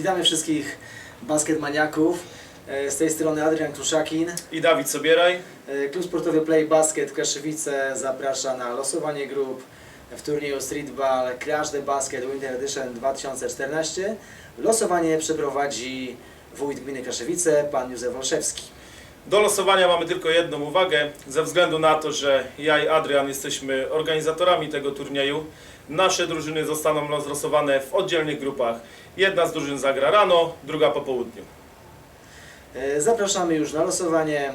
Witamy wszystkich basketmaniaków. E, Z tej strony Adrian Kruszakin. i Dawid Sobieraj. E, Klub sportowy Play Basket Kaszywice zaprasza na losowanie grup w turnieju Streetball Crash the Basket Winter Edition 2014. Losowanie przeprowadzi wójt gminy Kaszywice, pan Józef Olszewski. Do losowania mamy tylko jedną uwagę. Ze względu na to, że ja i Adrian jesteśmy organizatorami tego turnieju, nasze drużyny zostaną rozlosowane w oddzielnych grupach. Jedna z drużyn zagra rano, druga po południu. E, Zapraszamy już na losowanie.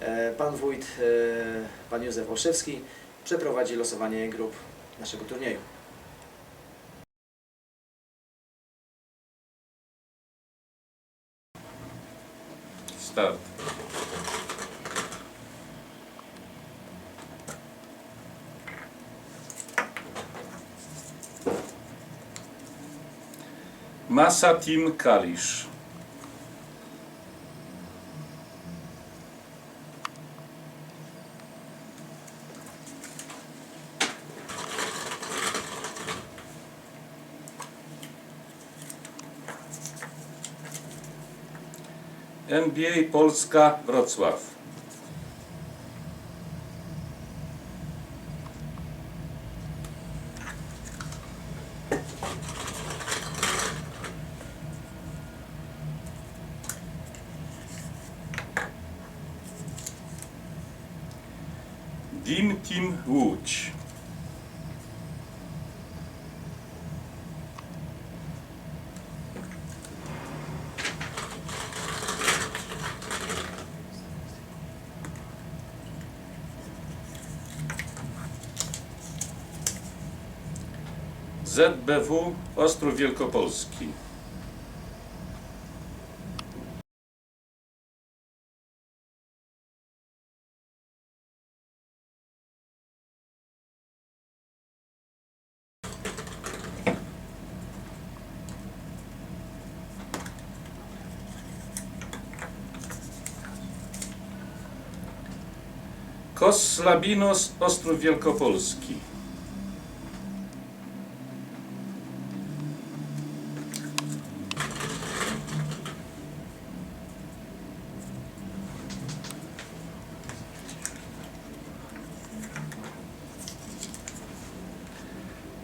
E, Pan wójt, e, pan Józef Olszewski przeprowadzi losowanie grup naszego turnieju. Start. Masa Team Kalisz. NBA Polska Wrocław. Dim Team Łódź. ZBW Ostrów Wielkopolski. Kos Labinos Ostrów Wielkopolski.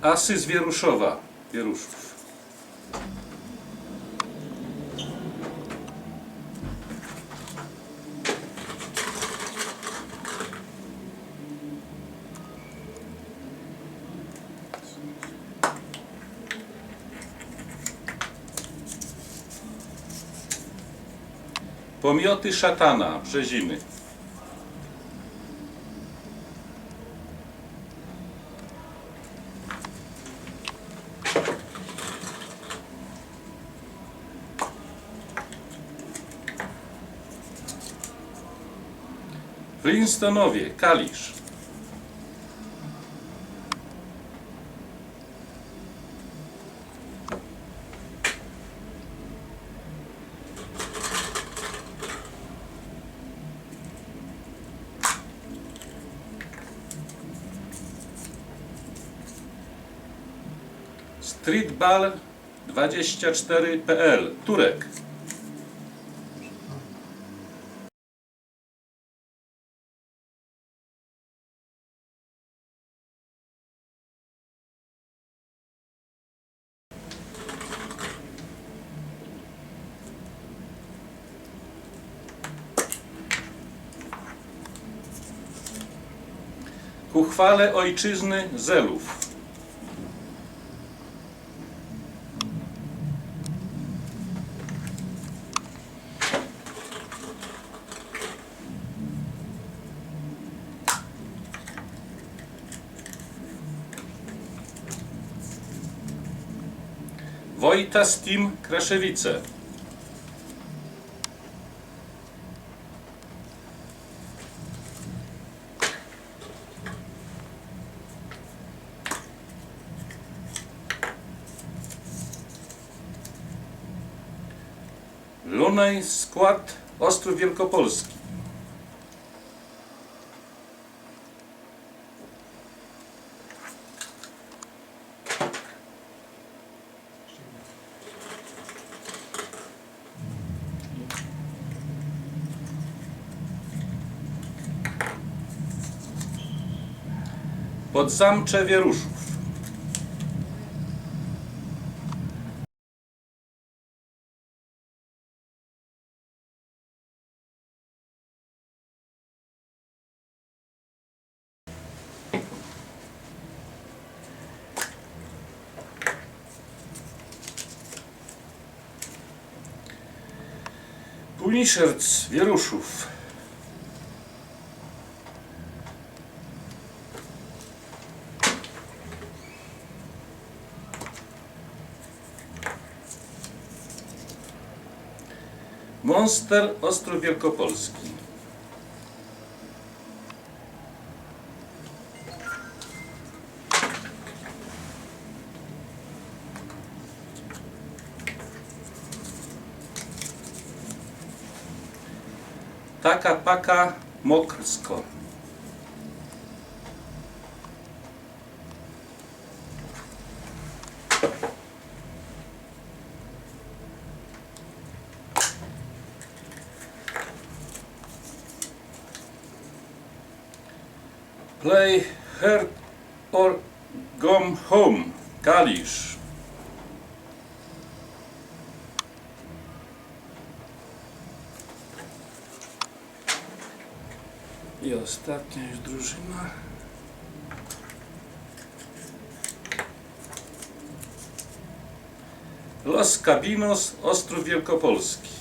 Asy z Wieruszowa, Wieruszów. Pomioty szatana, Brzeziny. Flintstonowie, Kalisz. Streetball24.pl Turek. Ku chwale ojczyzny Zelów. Wojtas Team Kraszewice. Lunej Skład Ostrów Wielkopolski. Podzamcze Wieruszów. Puniszerc Wieruszów. Monster Ostrów Wielkopolski. Taka paka mokrsko. Play hard or come home. Kalisz. I ostatnia już drużyna. Los Cabinos, Ostrów Wielkopolski.